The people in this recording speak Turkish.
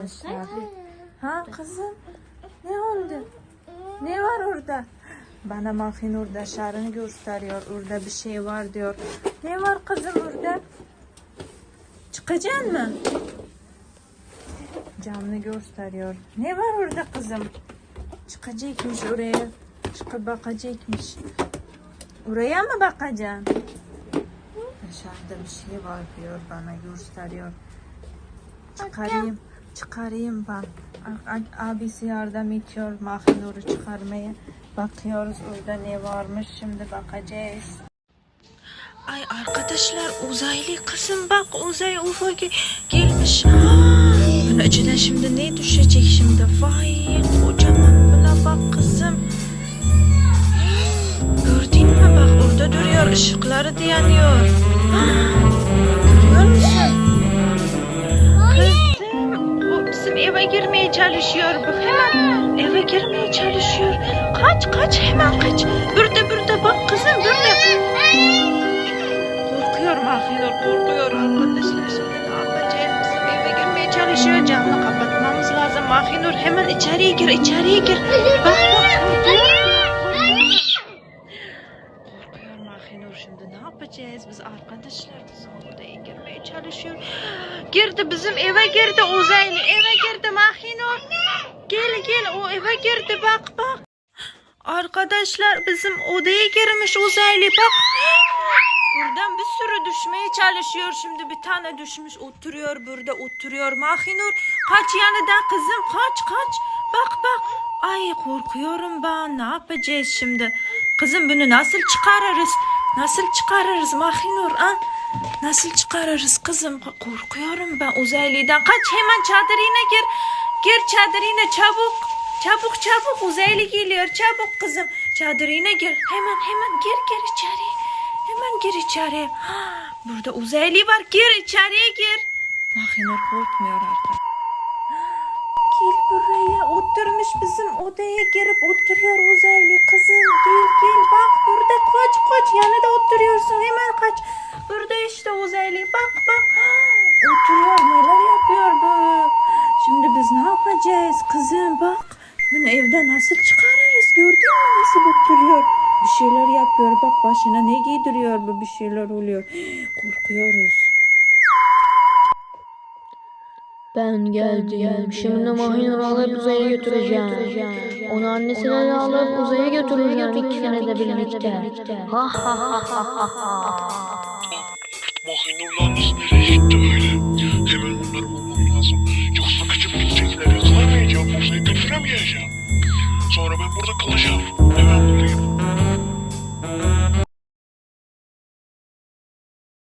Arkadaşlar. Ha kızım? Ne oldu? Ne var orada? Bana Mahin orada şarını gösteriyor. Orada bir şey var diyor. Ne var kızım orada? Çıkacaksın mı? Camını gösteriyor. Ne var orada kızım? Çıkacakmış oraya. Çıkıp bakacakmış. Oraya mı bakacaksın? Dışarıda bir şey var diyor bana gösteriyor. Çıkarayım. Çıkarayım a- Abisi yardım ediyor Mahinur'u çıkarmaya. Bakıyoruz orada ne varmış şimdi bakacağız. Ay arkadaşlar uzaylı kızım bak uzay UFO ge- gelmiş. Bunun içinden şimdi ne düşecek şimdi? Vay kocaman buna bak kızım. Gördün mü bak orada duruyor ışıkları da yanıyor. Görüyor musun? Eve girmeye çalışıyor hemen eve girmeye çalışıyor. Kaç kaç hemen kaç. Burada burada bak kızım burada. Korkuyor Mahir korkuyor arkadaşlar şimdi ne yapacağız eve girmeye çalışıyor camını kapatmamız lazım Mahir hemen içeriye gir içeriye gir. Bak bak şimdi ne yapacağız biz arkadaşlar bizim girmeye çalışıyor. Girdi bizim eve girdi uzaylı eve girdi Mahinur. Gel gel o eve girdi bak bak. Arkadaşlar bizim odaya girmiş uzaylı bak. Buradan bir sürü düşmeye çalışıyor şimdi bir tane düşmüş oturuyor burada oturuyor Mahinur. Kaç yanıdan kızım kaç kaç. Bak bak. Ay korkuyorum ben ne yapacağız şimdi. Kızım bunu nasıl çıkarırız? Nasıl çıkarırız Mahinur? Ha? Nasıl çıkarırız kızım? Korkuyorum ben uzaylıdan. Kaç hemen çadırına gir. Gir çadırına çabuk. Çabuk çabuk uzaylı geliyor çabuk kızım. Çadırına gir. Hemen hemen gir gir içeri. Hemen gir içeri. Ha, Burada uzaylı var. Gir içeriye gir. Mahinur korkmuyor artık. Gel buraya oturmuş bizim odaya girip oturuyor uzaylı kızım kaç. Burada işte uzaylı bak bak. Oturuyor neler yapıyor bu? Şimdi biz ne yapacağız kızım bak. Bunu evden nasıl çıkarırız gördün mü nasıl oturuyor? Bir şeyler yapıyor bak başına ne giydiriyor bu bir şeyler oluyor. Korkuyoruz Ben geldim. Şimdi Mahinur'u alıp uzaya götüreceğim. Onu annesine de alıp uzaya götüreceğim ikisini de birlikte. Ha ha ha ha ha ha. Mahinur'la annesi nereye gitti öyle?